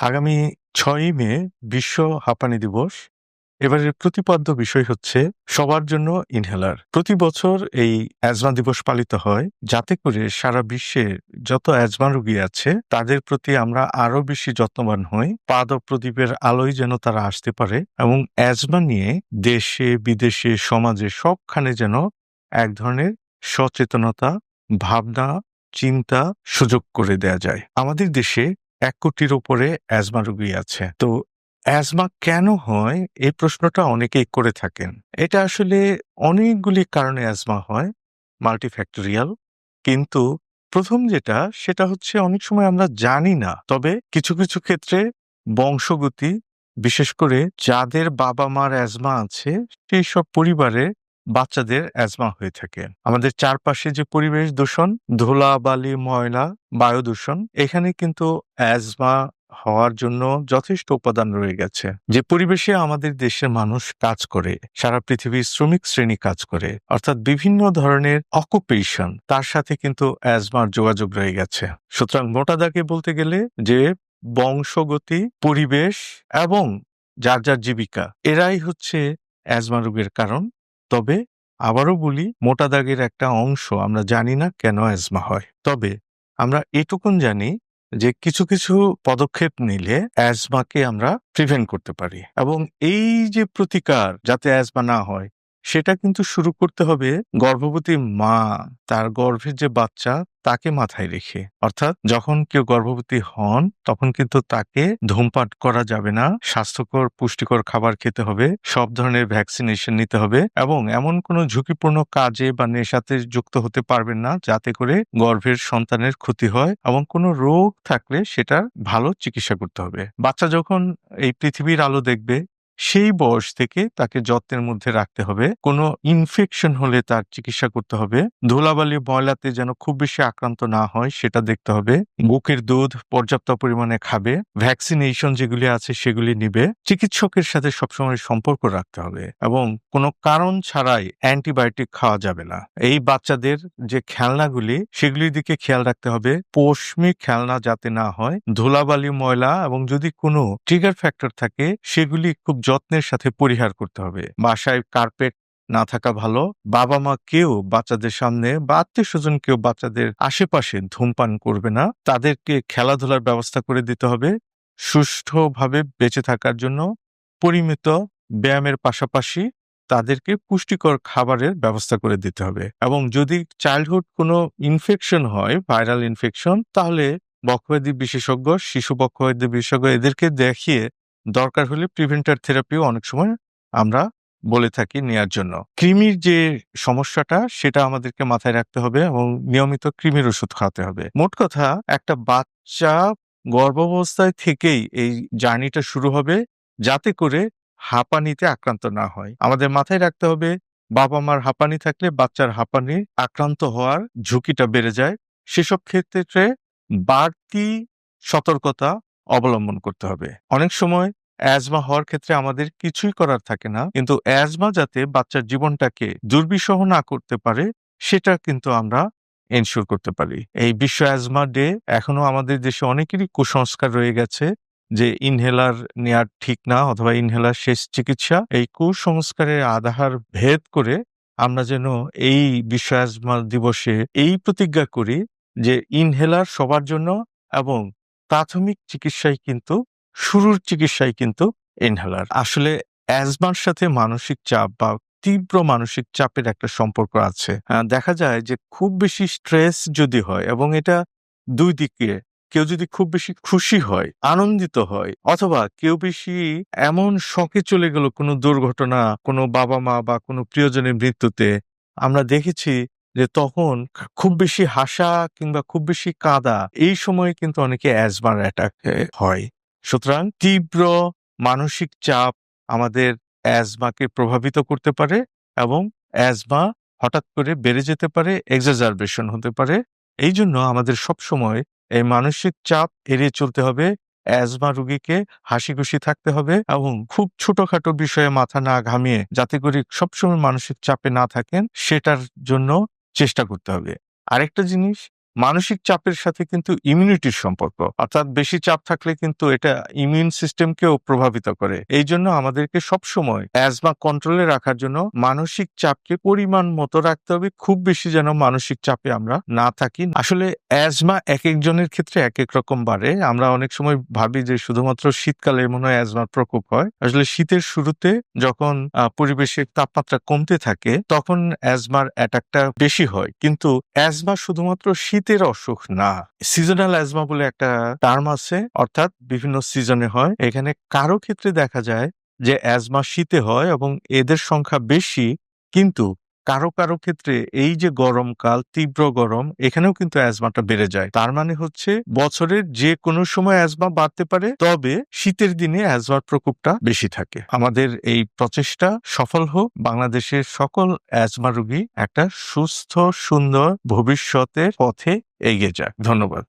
আগামী ছয়ই মে বিশ্ব হাঁপানি দিবস। এবারের প্রতিপাদ্য বিষয় হচ্ছে সবার জন্য ইনহেলার। প্রতি বছর এই অ্যাজমা দিবস পালিত হয় যাতে করে সারা বিশ্বে যত অ্যাজমা রোগী আছে তাদের প্রতি আমরা আরও বেশি যত্নবান হই। পাদ প্রদীপের আলোয় যেন তারা আসতে পারে এবং অ্যাজমা নিয়ে দেশে, বিদেশে, সমাজে সবখানে যেন এক ধরনের সচেতনতা, ভাবনা, চিন্তা সুযোগ করে দেয়া যায়। আমাদের দেশে ১ কোটির উপরে অ্যাজমা রোগী আছে। তো অ্যাজমা কেন হয়? এই প্রশ্নটা অনেকেই করে থাকেন। এটা আসলে অনেকগুলি কারণে অ্যাজমা হয়, মাল্টিফ্যাক্টোরিয়াল। কিন্তু প্রথম যেটা সেটা হচ্ছে অনেক সময় আমরা জানি না। তবে কিছু, কিছু ক্ষেত্রে বংশগতি বিশেষ করে যাদের বাবা-মার অ্যাজমা আছে সেই সব পরিবারে বাচ্চাদের অ্যাজমা হয়ে থাকে। আমাদের চারপাশে যে পরিবেশ দূষণ, ধুলা বালি ময়লা, বায়ু দূষণ এখানে কিন্তু অ্যাজমা হওয়ার জন্য যথেষ্ট উপাদান রয়ে গেছে। যে পরিবেশে আমাদের দেশের মানুষ কাজ করে, সারা পৃথিবীর শ্রমিক শ্রেণি কাজ করে, অর্থাৎ বিভিন্ন ধরনের অকুপেশন তার সাথে কিন্তু অ্যাজমার যোগাযোগ রয়ে গেছে। সুতরাং মোটা দাগে বলতে গেলে যে বংশগতি, পরিবেশ এবং যার, যার জীবিকা এরাই হচ্ছে অ্যাজমা রোগের কারণ। তবে আবারও বলি মোটা দাগের একটা অংশ আমরা জানি না কেন অ্যাজমা হয়। তবে আমরা এটুকুন জানি যে কিছু, কিছু পদক্ষেপ নিলে অ্যাজমাকে আমরা প্রিভেন্ট করতে পারি এবং এই যে প্রতিকার যাতে অ্যাজমা না হয় সেটা কিন্তু শুরু করতে হবে গর্ভবতী মা, তার গর্ভের যে বাচ্চা তাকে মাথায় রেখে। অর্থাৎ যখন কেউ গর্ভবতী হন তখন কিন্তু তাকে ধূমপান করা যাবে না, স্বাস্থ্যকর পুষ্টিকর খাবার খেতে হবে, সব ধরনের ভ্যাকসিনেশন নিতে হবে এবং এমন কোনো ঝুঁকিপূর্ণ কাজে বা নেশাতে যুক্ত হতে পারবেন না যাতে করে গর্ভের সন্তানের ক্ষতি হয় এবং কোনো রোগ থাকলে সেটার ভালো চিকিৎসা করতে হবে। বাচ্চা যখন এই পৃথিবীর আলো দেখবে সেই বয়স থেকে তাকে যত্নের মধ্যে রাখতে হবে। কোনো ইনফেকশন হলে তার চিকিৎসা করতে হবে। ধুলাবালি, ময়লাতে যেন খুব বেশি আক্রান্ত না হয় সেটা দেখতে হবে। বুকের দুধ পর্যাপ্ত পরিমাণে খাবে। ভ্যাকসিনেশন যেগুলি আছে সেগুলি নিবে। চিকিৎসকের সাথে সবসময় সম্পর্ক রাখতে হবে এবং কোনো কারণ ছাড়াই অ্যান্টিবায়োটিক খাওয়া যাবে না। এই বাচ্চাদের যে খেলনাগুলি সেগুলির দিকে খেয়াল রাখতে হবে। পশমি খেলনা যাতে না হয়। ধুলাবালি, ময়লা এবং যদি কোনো ট্রিগার ফ্যাক্টর থাকে সেগুলি খুব যত্নের সাথে পরিহার করতে হবে। বাসায় কার্পেট না থাকা ভালো। বাবা-মা কেউ বাচ্চাদের সামনে বা আত্মীয় স্বজন কেউ বাচ্চাদের আশেপাশে ধূমপান করবে না। তাদেরকে খেলাধুলার ব্যবস্থা করে দিতে হবে। সুষ্ঠুভাবে বেঁচে থাকার জন্য পরিমিত ব্যায়ামের পাশাপাশি তাদেরকে পুষ্টিকর খাবারের ব্যবস্থা করে দিতে হবে এবং যদি চাইল্ডহুড কোনো ইনফেকশন হয়, ভাইরাল ইনফেকশন তাহলে বক্ষব্যাধি বিশেষজ্ঞ, শিশু বক্ষব্যাধি বিশেষজ্ঞ এদেরকে দেখিয়ে দরকার হলে প্রিভেন্টার থেরাপিও অনেক সময় আমরা বলে থাকি নেয়ার জন্য। কৃমির যে সমস্যাটা, সেটা আমাদেরকে মাথায় রাখতে হবে এবং নিয়মিত কৃমির ওষুধ খাওয়াতে হবে। মোট কথা, একটা বাচ্চা গর্ভাবস্থায় থেকেই এই জার্নিটা শুরু হবে যাতে করে হাঁপানিতে আক্রান্ত না হয়। আমাদের মাথায় রাখতে হবে, বাবা-মার হাঁপানি থাকলে বাচ্চার হাঁপানি আক্রান্ত হওয়ার ঝুঁকিটা বেড়ে যায়। সেসব ক্ষেত্রে বাড়তি সতর্কতা অবলম্বন করতে হবে। অনেক সময় অ্যাজমা হওয়ার ক্ষেত্রে আমাদের কিছুই করার থাকে না। কিন্তু অ্যাজমা যাতে বাচ্চার জীবনটাকে দুর্বিষহ না করতে পারে, সেটা কিন্তু আমরা এনশিওর করতে পারি। এই বিশ্ব অ্যাজমা ডে এখনও আমাদের দেশে অনেকেরই কুসংস্কার রয়ে গেছে যে ইনহেলার নেয়া ঠিক না অথবা ইনহেলার শেষ চিকিৎসা। এই কুসংস্কারের আধার ভেদ করে আমরা যেন এই বিশ্ব অ্যাজমা দিবসে এই প্রতিজ্ঞা করি যে ইনহেলার সবার জন্য এবং প্রাথমিক চিকিৎসাই কিন্তু শুরুর চিকিৎসাই কিন্তু ইনহেলার। আসলে অ্যাজমার সাথে মানসিক চাপ বা তীব্র মানসিক চাপের একটা সম্পর্ক আছে। দেখা যায় যে খুব বেশি স্ট্রেস যদি হয় এবং এটা দুই দিকে কেউ যদি খুব বেশি খুশি হয়, আনন্দিত হয় অথবা কেউ বেশি এমন শকে চলে গেল কোনো দুর্ঘটনা, কোনো বাবা-মা বা কোনো প্রিয়জনের মৃত্যুতে আমরা দেখেছি যে তখন খুব বেশি হাসা কিংবা খুব বেশি কাঁদা এই সময়ে কিন্তু অনেকে অ্যাজমার অ্যাটাক হয়। সুতরাং তীব্র মানসিক চাপ আমাদের অ্যাজমাকে প্রভাবিত করতে পারে এবং অ্যাজমা হঠাৎ করে বেড়ে যেতে পারে, এক্সাজারবেশন হতে পারে। এই জন্য আমাদের সবসময় এই মানসিক চাপ এড়িয়ে চলতে হবে। অ্যাজমা রোগীকে হাসিখুশি থাকতে হবে এবং খুব ছোটখাটো বিষয়ে মাথা না ঘামিয়ে যাতে করে সবসময় মানসিক চাপে না থাকেন সেটার জন্য চেষ্টা করতে হবে। আরেকটা জিনিস মানসিক চাপের সাথে কিন্তু ইমিউনিটির সম্পর্ক। অর্থাৎ বেশি চাপ থাকলে কিন্তু এটা ইমিউন সিস্টেমকেও প্রভাবিত করে। এই জন্য আমাদেরকে সবসময় অ্যাজমা কন্ট্রোলে রাখার জন্য মানসিক চাপকে পরিমাণ মতো রাখতে হবে। খুব বেশি যেন মানসিক চাপে আমরা না থাকি। আসলে অ্যাজমা এক একজনের ক্ষেত্রে এক এক রকম বাড়ে। আমরা অনেক সময় ভাবি যে শুধুমাত্র শীতকালে মনে হয় অ্যাজমার প্রকোপ হয়। আসলে শীতের শুরুতে যখন পরিবেশের তাপমাত্রা কমতে থাকে, তখন অ্যাজমার অ্যাটাকটা বেশি হয়। কিন্তু অ্যাজমা শুধুমাত্র শীতের অসুখ? না। সিজনাল অ্যাজমা বলে একটা টার্ম আছে, অর্থাৎ বিভিন্ন সিজনে হয়। এখানে কারও ক্ষেত্রে দেখা যায় যে অ্যাজমা শীতে হয় এবং এদের সংখ্যা বেশি, কিন্তু কারও কারও ক্ষেত্রে এই যে গরমকাল তীব্র গরম, এখানেও কিন্তু অ্যাজমাটা বেড়ে যায়। তার মানে হচ্ছে বছরের যে কোনো সময় অ্যাজমা বাড়তে পারে, তবে শীতের দিনে অ্যাজমার প্রকোপটা বেশি থাকে। আমাদের এই প্রচেষ্টা সফল হোক। বাংলাদেশের সকল অ্যাজমা রোগী একটা সুস্থ, সুন্দর ভবিষ্যতের পথে এগিয়ে যাক। ধন্যবাদ।